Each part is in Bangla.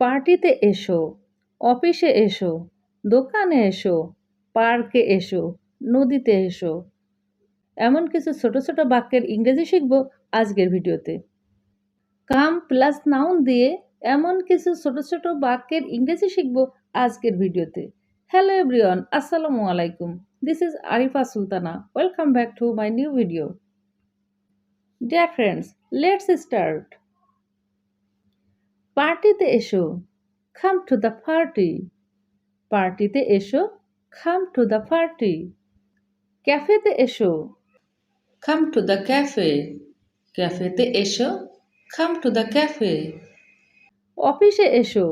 পার্টিতে এসো, অফিসে এসো, দোকানে এসো, পার্কে এসো, নদীতে এসো। এমন কিছু ছোট ছোট বাক্যের ইংরেজি শিখব আজকের ভিডিওতে। কাম প্লাস নাউন দিয়ে এমন কিছু ছোট ছোট বাক্যের ইংরেজি শিখব আজকের ভিডিওতে। হ্যালো এভরিওয়ান, আসসালামু আলাইকুম। This is Arifa Sultana welcome back to my new video dear friends let's start পার্টিতে এসো খাম টু দ্য পার্টি পার্টিতে এসো খাম টু দ্য পার্টি ক্যাফেতে এসো খাম টু দ্য ক্যাফে ক্যাফেতে এসো খাম টু দ্য ক্যাফে অফিসে এসো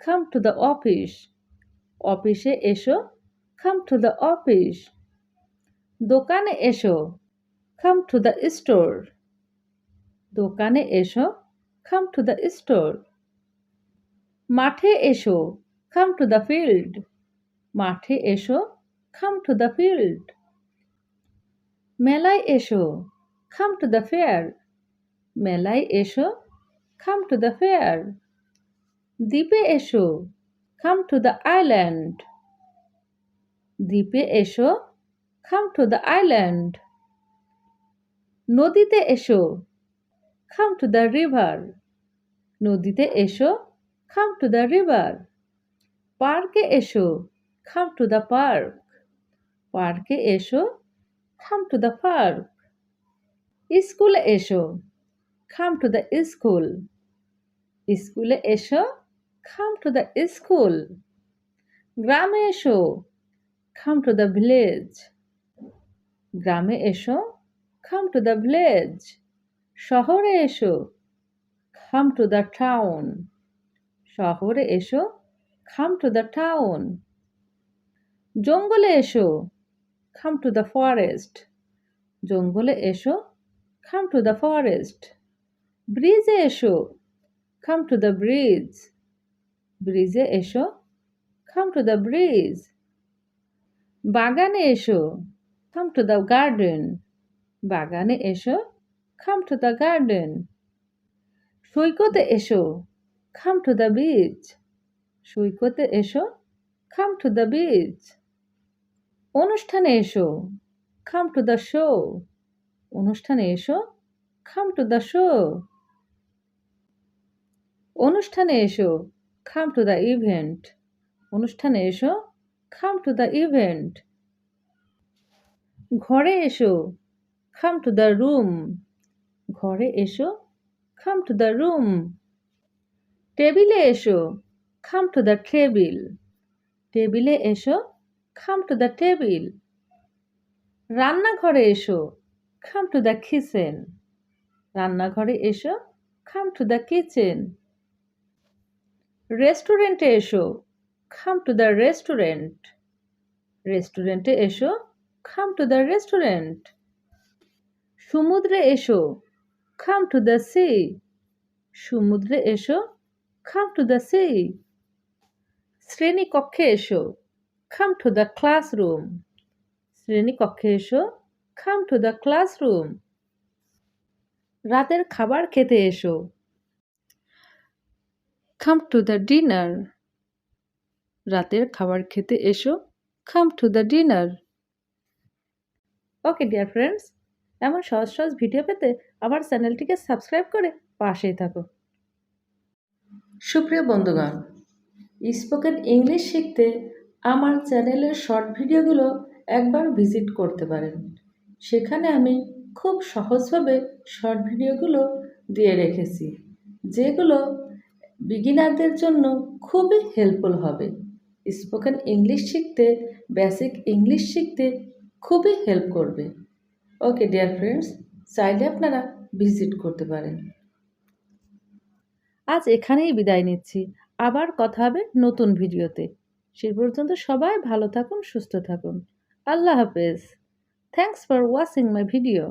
খাম টু দ্য অফিস অফিসে এসো খাম টু দ্য অফিস দোকানে এসো খাম টু দ্য স্টোর দোকানে এসো খাম টু দ্য স্টোর মাঠে এসো খাম টু দ্য ফিল্ড মাঠে এসো খাম টু দ্য ফিল্ড মেলায় এসো খাম টু দ্য ফেয়ার মেলায় এসো খাম টু দ্য ফেয়ার দ্বীপে এসো খাম টু দ্য আইল্যান্ড দ্বীপে এসো খাম টু দ্য আইল্যান্ড নদীতে এসো খাম টু দ্য রিভার নদীতে এসো খাম টু দ্য রিভার পার্কে এসো খাম টু দ্য পার্ক পার্কে এসো খাম টু দ্য পার্ক স্কুলে এসো খাম টু দ্য স্কুল স্কুলে এসো খাম টু দ্য স্কুল গ্রামে এসো খাম টু দ্য ভিলেজ গ্রামে এসো খাম টু দ্য ভিলেজ শহরে এসো খাম টু দ্য টাউন শহরে এসো খাম টু দ্য টাউন জঙ্গলে এসো খাম টু দ্য ফরেস্ট জঙ্গলে এসো খাম টু দ্য ফরেস্ট ব্রিজে এসো খাম টু দ্য ব্রিজ ব্রিজে এসো খাম টু দ্য ব্রিজ বাগানে এসো খাম টু দ্য গার্ডেন বাগানে এসো খাম টু দ্য গার্ডেন সৈকতে এসো খাম টু দ্য বিচ সৈকতে এসো। খাম টু দ্য বিচ অনুষ্ঠানে এসো। খাম টু দ্য শো অনুষ্ঠানে এসো। খাম টু দ্য শো অনুষ্ঠানে এসো। খাম টু দ্য ইভেন্ট অনুষ্ঠানে এসো। খাম টু দ্য ইভেন্ট ঘরে এসো। খাম টু দ্য রুম ঘরে এসো। খাম টু দ্য রুম টেবিলে এসো খাম টু দ্য টেবিল টেবিলে এসো খাম টু দ্য টেবিল রান্নাঘরে এসো খাম টু দ্য কিচেন রান্নাঘরে এসো খাম টু দ্য কিচেন রেস্টুরেন্টে এসো খাম টু দ্য রেস্টুরেন্ট রেস্টুরেন্টে এসো খাম টু দ্য রেস্টুরেন্ট সমুদ্রে এসো খাম টু দ্য সি সমুদ্রে এসো খাম টু দ্য সি শ্রেণীকক্ষে এসো। খাম টু দ্য ক্লাসরুম শ্রেণীকক্ষে এসো। খাম টু দ্য ক্লাসরুম রাতের খাবার খেতে এসো। খাম টু দ্য ডিনার রাতের খাবার খেতে এসো। Come to the dinner okay dear friends এমন সহজ সহজ ভিডিও পেতে আমার চ্যানেলটিকে সাবস্ক্রাইব করে পাশেই থাকো। সুপ্রিয় বন্ধুগণ, স্পোকেন ইংলিশ শিখতে আমার চ্যানেলের শর্ট ভিডিওগুলো একবার ভিজিট করতে পারেন। সেখানে আমি খুব সহজভাবে শর্ট ভিডিওগুলো দিয়ে রেখেছি, যেগুলো বিগিনারদের জন্য খুবই হেল্পফুল হবে। স্পোকেন ইংলিশ শিখতে, বেসিক ইংলিশ শিখতে খুবই হেল্প করবে। ওকে, ডিয়ার ফ্রেন্ডস, চাইলে আপনারা ভিজিট করতে পারেন। আজ এখানেই বিদায় নিচ্ছি। আবার কথা হবে নতুন ভিডিওতে। সে পর্যন্ত সবাই ভালো থাকুন, সুস্থ থাকুন। আল্লাহ হাফেজ। Thanks for watching my video